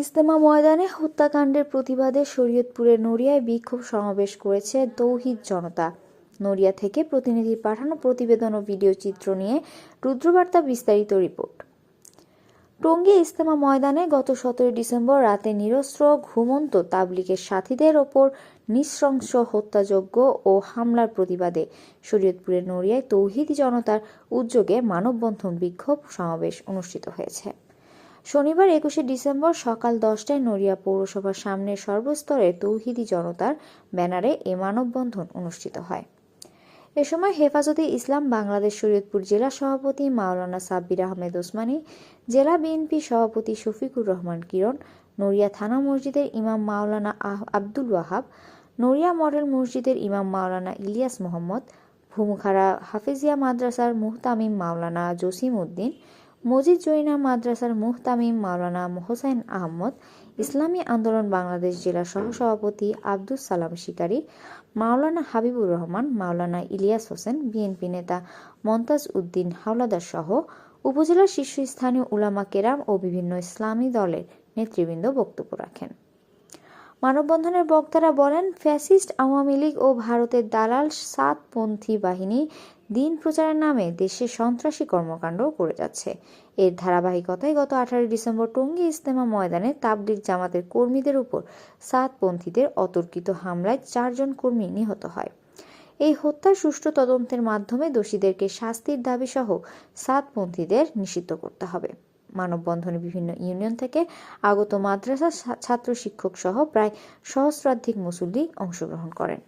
ইস্তেমা ময়দানে হত্যাকাণ্ডের প্রতিবাদে শরীয়তপুরের নড়িয়ায় বিক্ষোভ সমাবেশ করেছে তৌহিদ জনতা। নড়িয়া থেকে প্রতিনিধির পাঠানো প্রতিবেদন ও ভিডিও চিত্র নিয়ে রুদ্রবার্তা বিস্তারিত রিপোর্ট। টঙ্গী ইস্তেমা ময়দানে গত সতেরোই ডিসেম্বর রাতে নিরস্ত্র, ঘুমন্ত তাবলিগের সাথীদের ওপর নৃশংস হত্যাযজ্ঞ ও হামলার প্রতিবাদে শরীয়তপুরের নড়িয়ায় তৌহিদি জনতার উদ্যোগে মানববন্ধন বিক্ষোভ সমাবেশ অনুষ্ঠিত হয়েছে। শনিবার একুশে ডিসেম্বর সকাল দশটায় নড়িয়া পৌরসভার সামনে সর্বস্তরে তৌহিদি জনতার ব্যানারে এ মানববন্ধন অনুষ্ঠিত হয়। এ সময় হেফাজতে ইসলাম, বাংলাদেশ, শরীয়তপুর জেলা সভাপতি মাওলানা সাব্বির আহমেদ ওসমানী, জেলা বিএনপি সভাপতি শফিকুর রহমান কিরণ, নড়িয়া থানা মসজিদের ইমাম মাওলানা আব্দুল ওয়াহাব, নড়িয়া মডেল মসজিদের ইমাম মাওলানা ইলিয়াস মোহাম্মদ, ভুমুখারা হাফিজিয়া মাদ্রাসার মুহতামিম মাওলানা জসিম উদ্দিন মজিদ জৈনা মাদ্রাসার মুহতামিম মাওলানা হোসাইন আহমদ, ইসলামী আন্দোলন বাংলাদেশ জেলা সহসভাপতি আব্দুস সালাম শিকারী, মাওলানা হাবিবুর রহমান, মাওলানা ইলিয়াস হোসেন, বিএনপি নেতা মন্তাজ উদ্দিন হাওলাদার সহ উপজেলার শীর্ষস্থানীয় উলামা কেরাম ও বিভিন্ন ইসলামী দলের নেতৃবৃন্দ বক্তব্য রাখেন। মানববন্ধনের বক্তারা বলেন, ফ্যাসিস্ট আওয়ামী লীগ ও ভারতের দালাল সাতপন্থী বাহিনী দিন প্রচারের নামে দেশে সন্ত্রাসী কর্মকাণ্ড করে যাচ্ছে। এর ধারাবাহিকতায় গত আঠারোই ডিসেম্বর টঙ্গী ইস্তেমা ময়দানে তাবলিগ জামাতের কর্মীদের উপর সাতপন্থীদের অতর্কিত হামলায় চারজন কর্মী নিহত হয়। এই হত্যার সুষ্ঠু তদন্তের মাধ্যমে দোষীদেরকে শাস্তির দাবি সহ সাতপন্থীদের নিষিদ্ধ করতে হবে। মানববন্ধনে বিভিন্ন ইউনিয়ন থেকে আগত মাদ্রাসা ছাত্র শিক্ষক সহ প্রায় সহস্রাধিক মুসল্লি অংশগ্রহণ করেন।